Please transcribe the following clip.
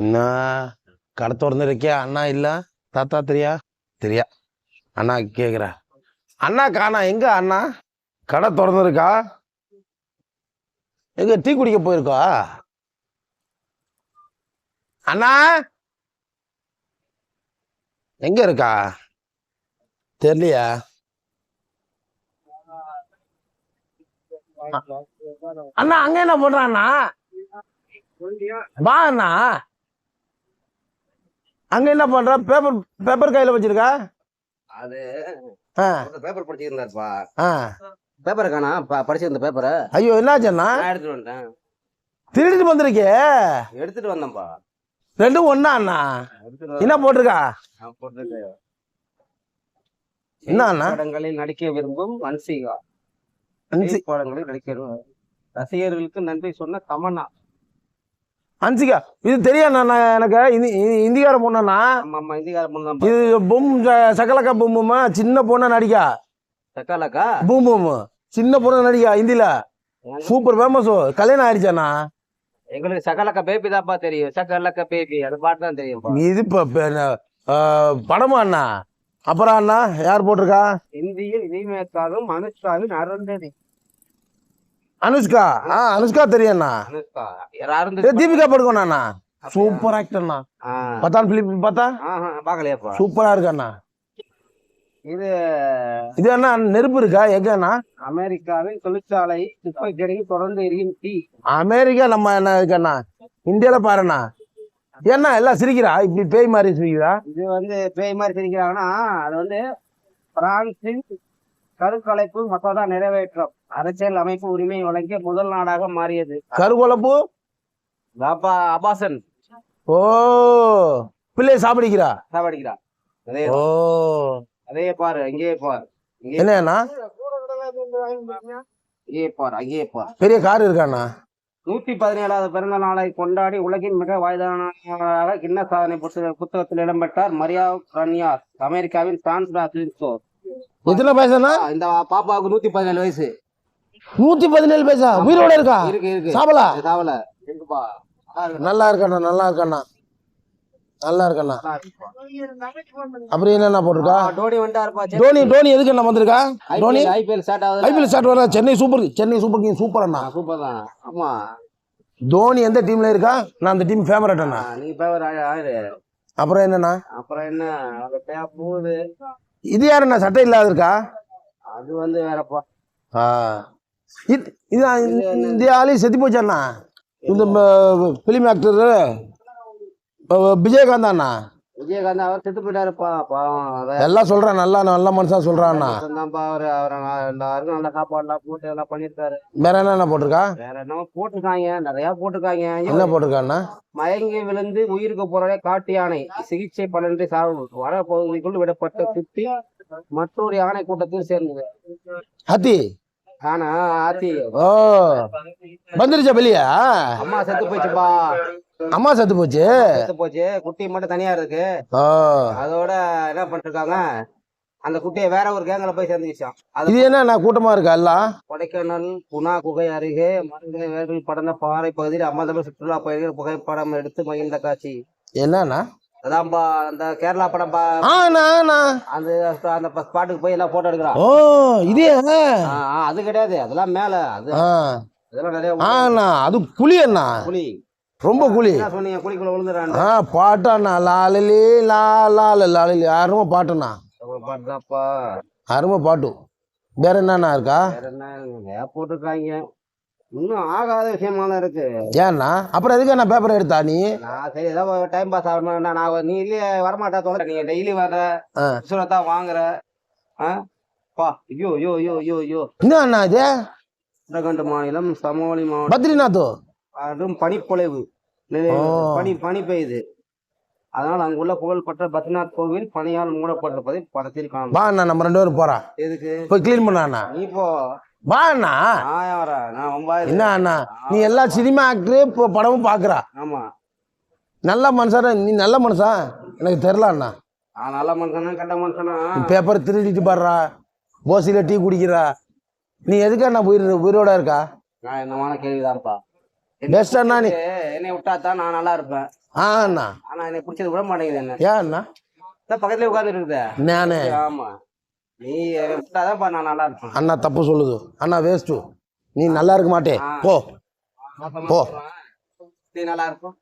என்ன கடை திறந்துருக்கியா அண்ணா இல்லை? தாத்தா தெரியா? தெரியா. அண்ணா கேட்குற அண்ணா காணா எங்க அண்ணா? கடை திறந்துருக்கா எங்க டீ குடிக்க போயிருக்கா? அண்ணா? எங்க இருக்கா? தெரியலையா? அண்ணா அங்க என்ன பண்றாண்ணா வா அண்ணா. அங்க என்ன பண்ற? பேப்பர் பேப்பர் கையில வச்சிருக்கா? அது பேப்பர் படிச்சிருந்தாருப்பா. பேப்பரை காணா படிச்சிருந்த பேப்பரை ஐயோ என்னாச்சுண்ணா நான் எடுத்துட்டு வந்துட்டேன். திருடிட்டு வந்திருக்கே எடுத்துட்டு வந்தேன்ப்பா. ரெண்டும் ஒண்ணா அண்ணா? என்ன போட்டிருக்கா. என்ன அண்ணா? படங்களில் நடிக்க விரும்பும் வன்சிகா படங்களில் நடிக்க ரசிகர்களுக்கு நன்றி சொன்ன தமன்னா. அன்சிகா இது தெரியும் எனக்கு இந்தி- இந்தி- இந்திக்கார பொண்ணுண்ணா இது பொம் ச- சகலக்கா பொம் பொம்மா சின்ன பொண்ணா நடிக்கா. சக்காலக்கா பூம் பூம் சின்ன பொண்ணு நடிக்கா ஹிந்தில. சூப்பர் ஃபேமஸ் கல்யாணம் ஆயிடுச்சாண்ணா? எங்களுக்கு சகலக்க பேபி தான்ப்பா தெரியும். சகலக்க பேபி அது பாட்டு தான் தெரியும்ப்பா. இது இப்போ படமா அண்ணா? அப்புறம் அண்ணா யார் போட்டிருக்கா? இந்தியில் ரீமேக்காகும் அனுஷ்காவின் அருந்ததி. அனுஷ்கா ஆ அனுஷ்கா தெரியும் அண்ணா அனுஷ்கா ஏ, அருந்ததி தீபிகா படுக்கணும் அண்ணா சூப்பர் ஆக்டர்ண்ணா ஆ. பத்தான் பிலிம் பார்த்தா பார்க்கலையாப்பா சூப்பரா இருக்கு அண்ணா இது இது அண்ணா நெருப்பு இருக்கா? எங்க அண்ணா அமெரிக்காவின் தொழிற்சாலை துப்பாக்கியடிக்கு தொடர்ந்து எரியும் தீ. அமெரிக்கா நம்ம என்ன இருக்கு அண்ணா இந்தியால பாருண்ணா. ஏண்ணா எல்லாம் சிரிக்கிறா? இப்படி பேய் மாதிரி சிரிக்கிறா? இது வந்து பேய் மாதிரி தெரிவிக்கிறாங்கன்னா அது வந்து பிரான்சின் கருக்கலைப்பு மசோதா நிறைவேற்றம். அரசியல் அமைப்பு உரிமை வழங்கிய முதல் நாடாக மாறியது. கருகுழப்பு பாப்பா அபாசன். ஓ பிள்ளை சாப்பிடிக்கிறா? சாவடிக்கிறான் அதே ஓ. அதையே பாரு அங்கேயே பாரு. என்னண்ணா இங்கேயே பாரு அங்கேயே பாரு. பெரிய கார் இருக்காண்ணா நூத்தி பதினேழாவது பிறந்த நாளை கொண்டாடி உலகின் மிக வயதானவராக கின்ன சாதனை புத்தக புத்தகத்தில் இடம்பெற்றார் மரியா கன்யாஸ் அமெரிக்காவின் சான் பிரான்சிஸ்கோ. எத்தனை இந்த பாப்பாவுக்கு நூத்தி பதினேழு வயசு. நூத்தி பதினேழு பைசா. உயிரோட இருக்கா? இருக்குப்பா நல்லா இருக்கண்ணா நல்லா இருக்கண்ணா. நல்லா இருக்கண்ணா. அப்புறம் என்னென்ன போட்டிருக்கா? டோனி டோனி டோனி எதுக்கு என்ன வந்திருக்கா? டோனி? ஐபிஎல் ஸ்டார்ட் ஆகுது ஐபிஎல் ஸ்டார்ட் வர Chennai super Chennai super king super அண்ணா. சூப்பர் தான். ஆமா. தோனி எந்த டீம்ல இருக்கா? நான் அந்த டீம் ஃபேவரட் அண்ணா. நீ பேவர் ஆயிரு அப்புறம் என்னண்ணா? அப்புறம் என்ன? போகுது. இது யாருண்ணா? சட்டை இல்லாத இருக்கா? அது வந்து வேறப்பா. ஆ. இது இந்த ஆளு செத்து போச்சு அண்ணா இந்த ஃபிலிம் ஆக்டர் விஜயகாந்த் அண்ணா விஜயகாந்த் அவர் செத்து போயிட்டாருப்பா பாவம் எல்லாம் சொல்றான் நல்லா நல்ல மனுஷன் சொல்றான்னா? தான்ப்பா அவரு அவரை எல்லாருக்கும் நல்ல சாப்பாடுலாம் போட்டு எல்லாம் பண்ணியிருக்காரு. வேற என்னென்ன போட்டிருக்கா? வேற என்னமோ போட்டிருக்காங்க நிறைய போட்டிருக்காங்க. என்ன போட்டிருக்காண்ணா மயங்கி விழுந்து உயிருக்கு போராட காட்டு யானை. சிகிச்சை பலனின்றி சாவு. வன பகுதிக்குள் விடப்பட்ட சுத்தி மற்றொரு யானை கூட்டத்தில் சேர்ந்தது. ஹத்தி? ஆனா ஆத்தி. ஓ. வந்துருச்சா வெளியா? அம்மா செத்து போச்சுப்பா அம்மா செத்து போச்சு? செத்து போச்சு. குட்டி மட்டும் தனியா இருக்கு. அதோட என்ன பண்ணிருக்காங்க அந்த குட்டியை வேற ஒரு கேங்ல போய் சேர்ந்துச்சான் இது என்ன கூட்டமா இருக்கா எல்லாம்? கொடைக்கானல் குணா குகை அருகே மருந்தை வேர்கள் படர்ந்த பாறை பகுதியில் அம்மந்தமிழ் சுற்றுலா பயணிகள் புகைப்படம் எடுத்து மகிழ்ந்த காட்சி. என்னண்ணா? அதான்பா அந்த கேரளா படம் பா அந்த அந்த ஸ்பாட்டுக்கு போய் எல்லாம் போட்டோ எடுக்கிறான். ஓ இதே அது கிடையாது. அதெல்லாம் மேல அது அதெல்லாம் நிறைய ஆண்ணா அது குழி அண்ணா. ரொம்ப குழி. சொன்னீங்க? குழிக்குள்ள விழுந்துறான் ஆ பாட்டாண்ணா லாலலி லா லால லாலலி அருமை பாட்டுண்ணா பாட்டுதாப்பா அருமை பாட்டு. வேற என்னண்ணா இருக்கா? வேற என்ன? நிறைய போட்டிருக்காங்க. இன்னும் ஆகாத விஷயமா தான் இருக்கு. ஏண்ணா அப்புறம் எதுக்கு நான் பேப்பர் எடுத்தா நீ? நான் சரி ஏதோ டைம் பாஸ் ஆகணும் நான் நீ இல்லையே வரமாட்டா தொலை. நீ டெய்லி வர்ற. சுரத்தா வாங்குற. ஆ? பா ஐயோ ஐயோ ஐயோ ஐயோ ஐயோ. என்ன அண்ணா இது? உத்தரகண்ட் மாநிலம் சமோலி மாவட்டம். பத்ரிநாத் அதுவும் ஓ. பனி பனி பெய்யுது. அதனால் அங்குள்ள புகழ்பெற்ற பத்ரிநாத் கோவில் பனியால் மூடப்பட்டிருப்பதை படத்தில் காணும் வா அண்ணா நம்ம ரெண்டு பேரும் போறோம் எதுக்கு? போய் க்ளீன் பண்ண நீ போ. வா அண்ணா. என்ன அண்ணா? நீ எல்லா சினிமா ஆக்டரு இப்போ படமும் பாக்குறா. ஆமா. நல்ல மனுஷனா நீ நல்ல மனுஷன் எனக்கு தெரில அண்ணா. நல்ல மனுஷனா கெட்ட மனுஷனா? பேப்பர் திருடிட்டு பாடுறா. ஓசியில் டீ குடிக்கிறா. நீ எதுக்கு அண்ணா உயிர் உயிரோட இருக்கா? நான் என்னமான கேள்விதான்ப்பா. பெஸ்ட் அண்ணா நீ. என்னை விட்டா தான் நான் நல்லா இருப்பேன். ஆ அண்ணா. ஆனா எனக்கு பிடிச்சது விட மாட்டேங்குது என்ன. ஏன் அண்ணா? பக்கத்துலயே உட்கார்ந்து இருக்குதே நானே. ஆமா. நீ விட்டாதான் நான் நல்லா இருப்பேன் அண்ணா தப்பு சொல்லுது அண்ணா வேஸ்ட்டு நீ நல்லா இருக்க மாட்டே போ போ. நீ நல்லா இருக்கும்